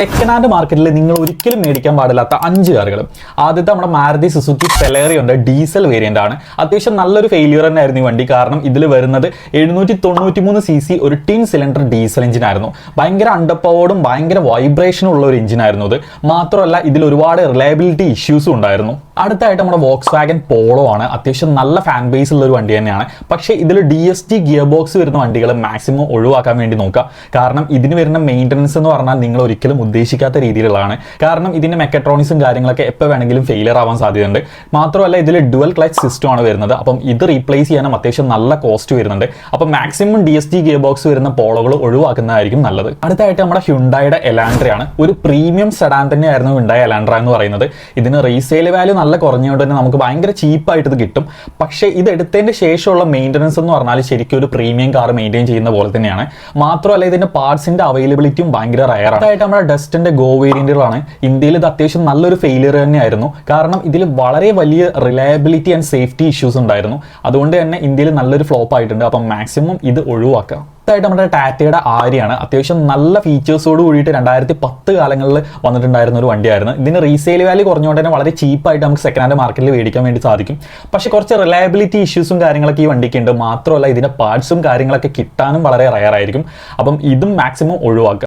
Second മാർക്കറ്റിൽ നിങ്ങൾ ഒരിക്കലും മേടിക്കാൻ പാടില്ലാത്ത അഞ്ച് കാറുകൾ. ആദ്യത്തെ നമ്മുടെ മാരുതി സുസുക്കി സെലേറിയുണ്ട് ഡീസൽ വേരിയന്റ് ആണ്. അത്യാവശ്യം നല്ലൊരു ഫെയിലിയർ തന്നെയായിരുന്നു ഈ വണ്ടി. കാരണം ഇതിൽ വരുന്നത് എഴുന്നൂറ്റി തൊണ്ണൂറ്റി മൂന്ന് സി സി ഒരു ടിൻ സിലിണ്ടർ ഡീസൽ എഞ്ചിൻ ആയിരുന്നു. ഭയങ്കര അണ്ടർപവേർഡും ഭയങ്കര വൈബ്രേഷനും ഉള്ള ഒരു എഞ്ചിനായിരുന്നു അത്. മാത്രമല്ല ഇതിൽ ഒരുപാട് റിലയബിലിറ്റി ഇഷ്യൂസും ഉണ്ടായിരുന്നു. അടുത്തായിട്ട് നമ്മുടെ വോക്സ് വാഗൻ പോളോ ആണ്. അത്യാവശ്യം നല്ല ഫാൻ ബേസ് ഉള്ള ഒരു വണ്ടി തന്നെയാണ്. പക്ഷേ ഇതിൽ D S T gear box വരുന്ന വണ്ടികൾ മാക്സിമം ഒഴിവാക്കാൻ വേണ്ടി നോക്കുക. കാരണം ഇതിന് വരുന്ന മെയിന്റനൻസ് എന്ന് പറഞ്ഞാൽ നിങ്ങൾ ഒരിക്കലും ഉദ്ദേശിക്കാത്ത രീതിയിലുള്ളതാണ്. കാരണം ഇതിന്റെ മെക്കട്രോണിക്സും കാര്യങ്ങളൊക്കെ എപ്പോൾ വേണമെങ്കിലും ഫെയിലിയർ ആവാൻ സാധ്യതയുണ്ട്. മാത്രമല്ല ഇതിൽ ഡുവൽ ക്ലച്ച് സിസ്റ്റം ആണ് വരുന്നത്. അപ്പം ഇത് റീപ്ലേസ് ചെയ്യാനും അത്യാവശ്യം നല്ല കോസ്റ്റ് വരുന്നുണ്ട്. അപ്പം maximum D S T gear box വരുന്ന പോളോകൾ ഒഴിവാക്കുന്നതായിരിക്കും നല്ലത്. അടുത്തായിട്ട് നമ്മുടെ ഹ്യുണ്ടായുടെ എലാൻഡ്രയാണ് ഒരു പ്രീമിയം സെഡാൻ തന്നെയായിരുന്നു ഹ്യുണ്ടായ എലാൻഡ്ര എന്ന് പറയുന്നത്. ഇതിന് റീസെയിൽ വാല്യൂ നല്ല കുറഞ്ഞുകൊണ്ട് തന്നെ നമുക്ക് ഭയങ്കര ചീപ്പായിട്ട് ഇത് കിട്ടും. പക്ഷേ ഇത് എടുത്തതിന്റെ ശേഷമുള്ള മെയിന്റനൻസ് എന്ന് പറഞ്ഞാൽ ശരിക്കും ഒരു പ്രീമിയം കാർ മെയിന്റെയിൻ ചെയ്യുന്ന പോലെ തന്നെയാണ്. മാത്രമല്ല ഇതിന്റെ പാർട്സിന്റെ അവൈലബിലിറ്റിയും ഭയങ്കര റയറാണ് ആയിട്ട് നമ്മുടെ ഡസ്റ്റിന്റെ ഗോ വേരിയന്റുകളാണ് ഇന്ത്യയിൽ ഇത് അത്യാവശ്യം നല്ലൊരു ഫെയിലിയർ തന്നെയായിരുന്നു. കാരണം ഇതിൽ വളരെ വലിയ റിലയബിലിറ്റി ആൻഡ് സേഫ്റ്റി ഇഷ്യൂസ് ഉണ്ടായിരുന്നു. അതുകൊണ്ട് തന്നെ ഇന്ത്യയിൽ നല്ലൊരു ഫ്ലോപ്പ് ആയിട്ടുണ്ട്. അപ്പം മാക്സിമം ഇത് ഒഴിവാക്കാം അടുത്തായിട്ട് നമ്മുടെ ടാറ്റയുടെ ആര്യാണ് അത്യാവശ്യം നല്ല ഫീച്ചേഴ്സോട് കൂടിയിട്ട് രണ്ടായിരത്തി പത്ത് കാലങ്ങളിൽ വന്നിട്ടുണ്ടായിരുന്ന ഒരു വണ്ടിയായിരുന്നു. ഇതിന് റീസെയിൽ വാല്യൂ കുറഞ്ഞുകൊണ്ട് തന്നെ വളരെ ചീപ്പായിട്ട് നമുക്ക് സെക്കൻഡ് ഹാൻഡ് മാർക്കറ്റിൽ മേടിക്കാൻ വേണ്ടി സാധിക്കും. പക്ഷേ കുറച്ച് റിലയബിലിറ്റി ഇഷ്യൂസും കാര്യങ്ങളൊക്കെ ഈ വണ്ടിക്ക് ഉണ്ട്. മാത്രമല്ല ഇതിന്റെ പാർട്സും കാര്യങ്ങളൊക്കെ കിട്ടാനും വളരെ റയർ ആയിരിക്കും. അപ്പം ഇതും മാക്സിമം ഒഴിവാക്കുക.